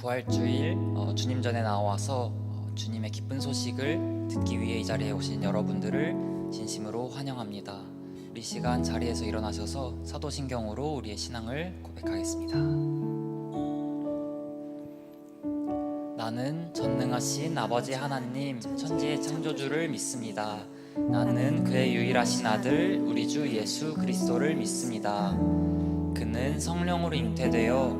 부활주일 어, 주님 전에 나와서 어, 주님의 기쁜 소식을 듣기 위해 이 자리에 오신 여러분들을 진심으로 환영합니다. 우리 시간 자리에서 일어나셔서 사도신경으로 우리의 신앙을 고백하겠습니다. 나는 전능하신 아버지 하나님 천지의 창조주를 믿습니다. 나는 그의 유일하신 아들 우리 주 예수 그리스도를 믿습니다. 그는 성령으로 잉태되어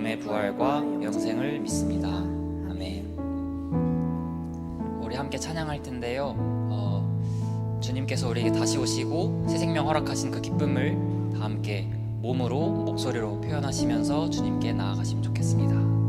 몸의 부활과 영생을 믿습니다. 아멘. 우리 함께 찬양할 텐데요. 어, 주님께서 우리에게 다시 오시고 새 생명 허락하신 그 기쁨을 다 함께 몸으로 목소리로 표현하시면서 주님께 나아가시면 좋겠습니다.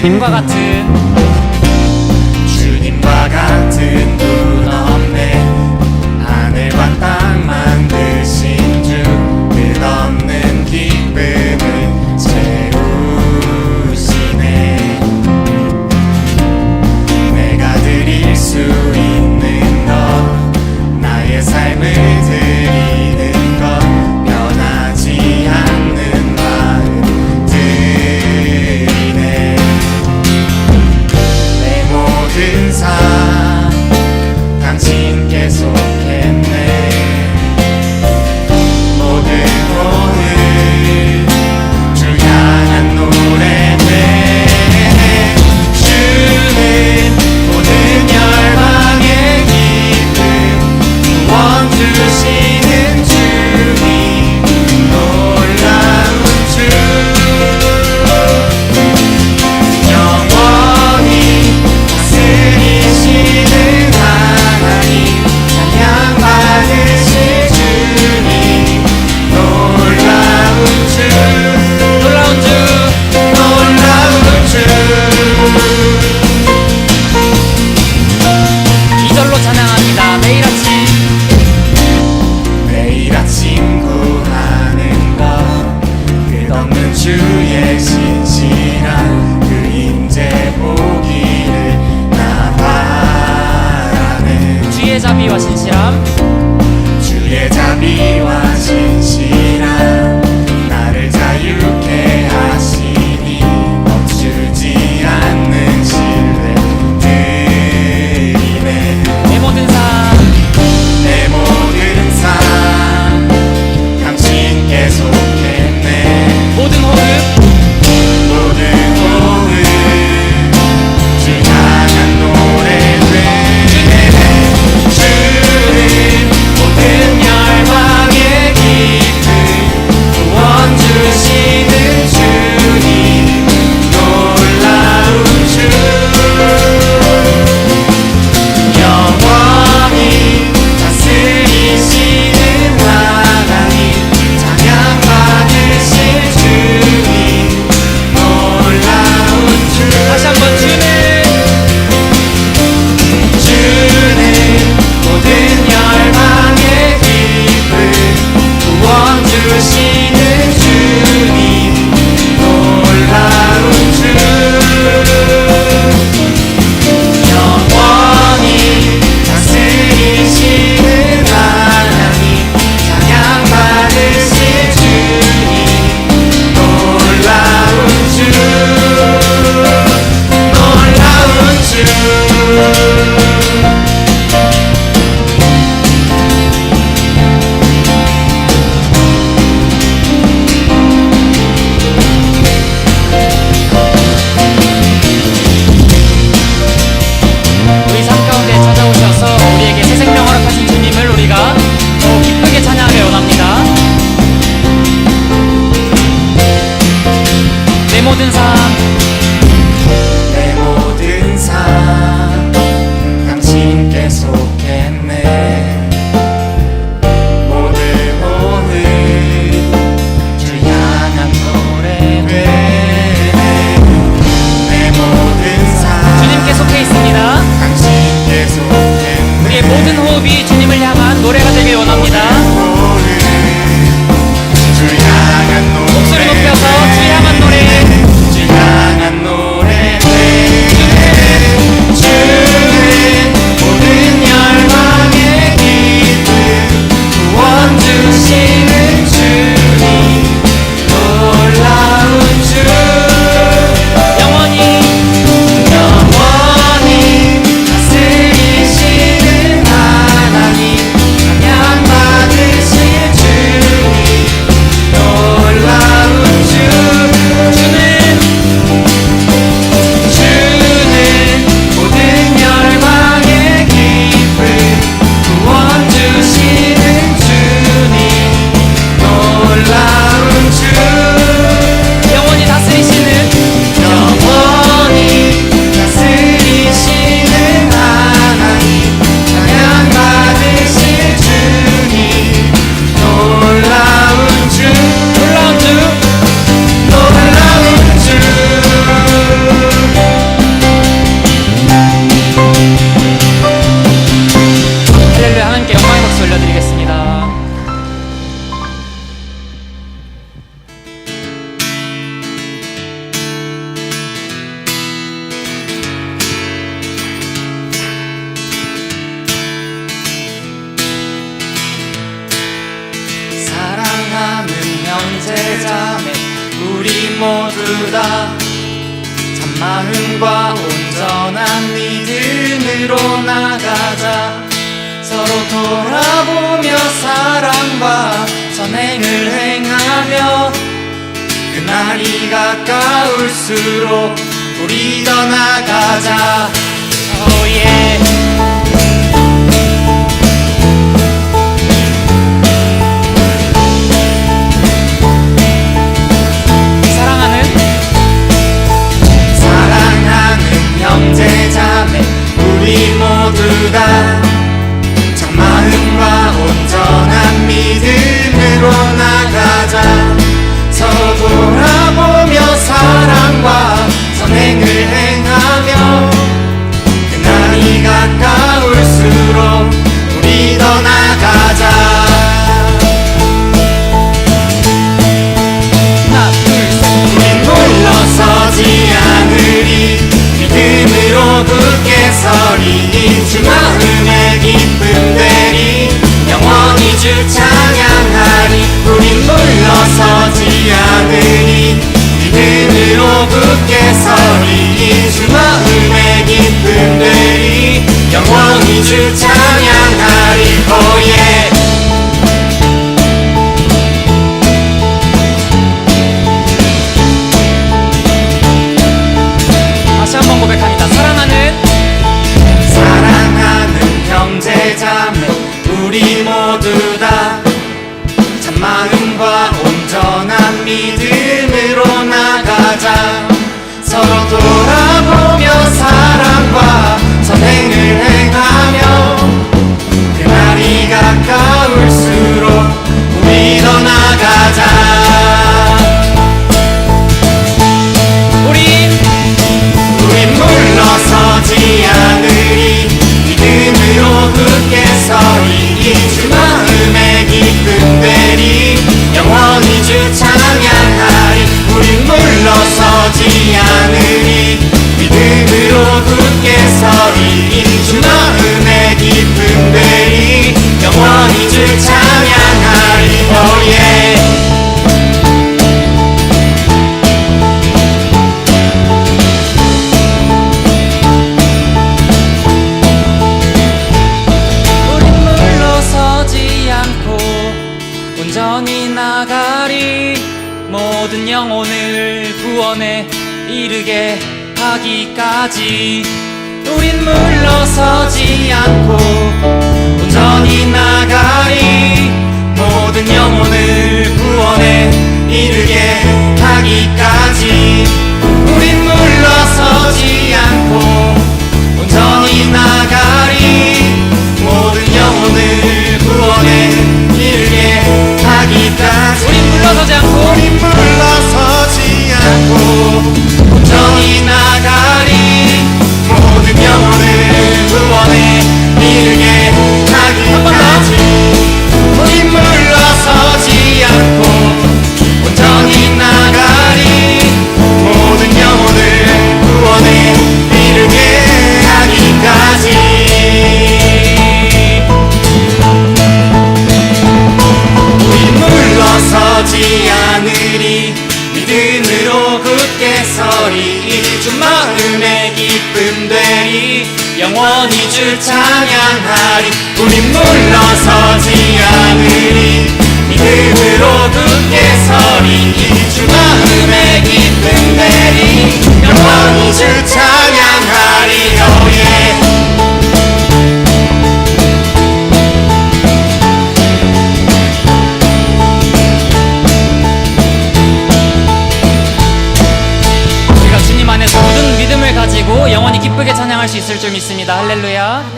주님과 같은 자비 you 주 찬양하리 오예. 다시 한 번 고백합니다. 사랑하는 사랑하는 형제자매 우리 모두 다 참 많은과 온전한 믿음. 걸어나가자. 우리 우리 물러서지 않으리. 믿음으로 굳게 서리 이주 마음에 기쁨 되리. 영원히 주 찬양하리. 우리 물러서지 않으리. 믿음으로 굳게 서리 이주 마음에 기쁨 되리. 영원히 주 찬양하리 이름 되리 영원히 주 찬양하리. 우린 물러서지 않으리. 믿음으로 굳게 서리. 이주 마음에 깊은 대리. 영원히 주 찬양하리. 기쁘게 찬양할 수 있을 줄 믿습니다. 할렐루야.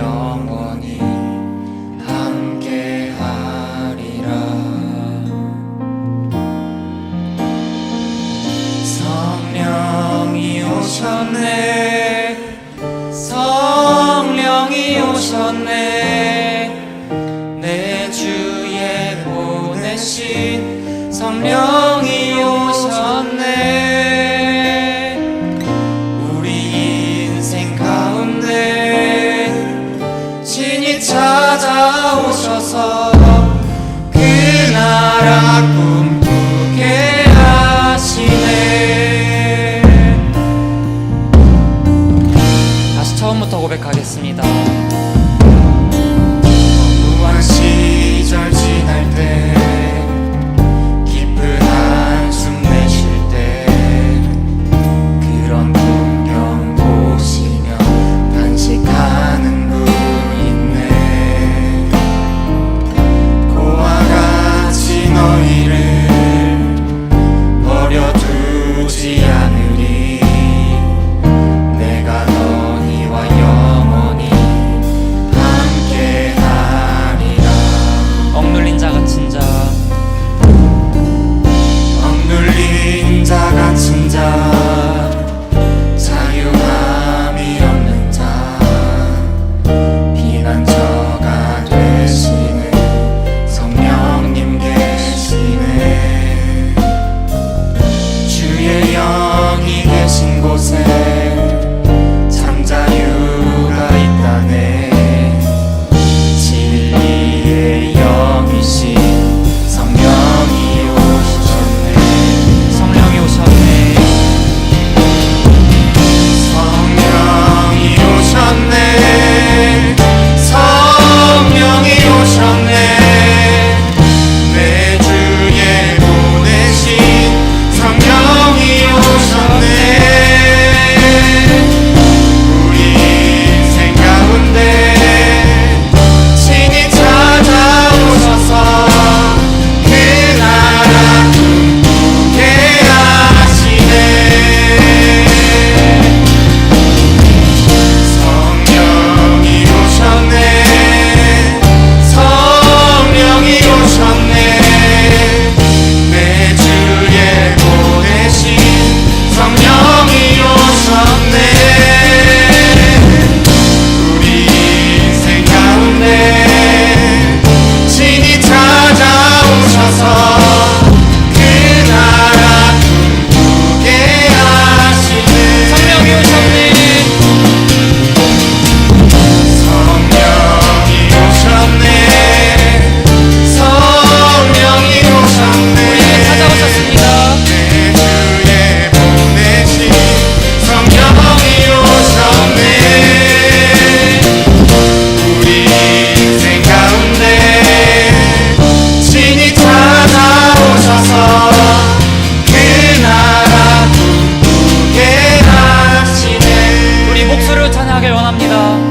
영원히 함께하리라. 성령이 오셨네. 처음부터 고백하겠습니다. 하길 원합니다.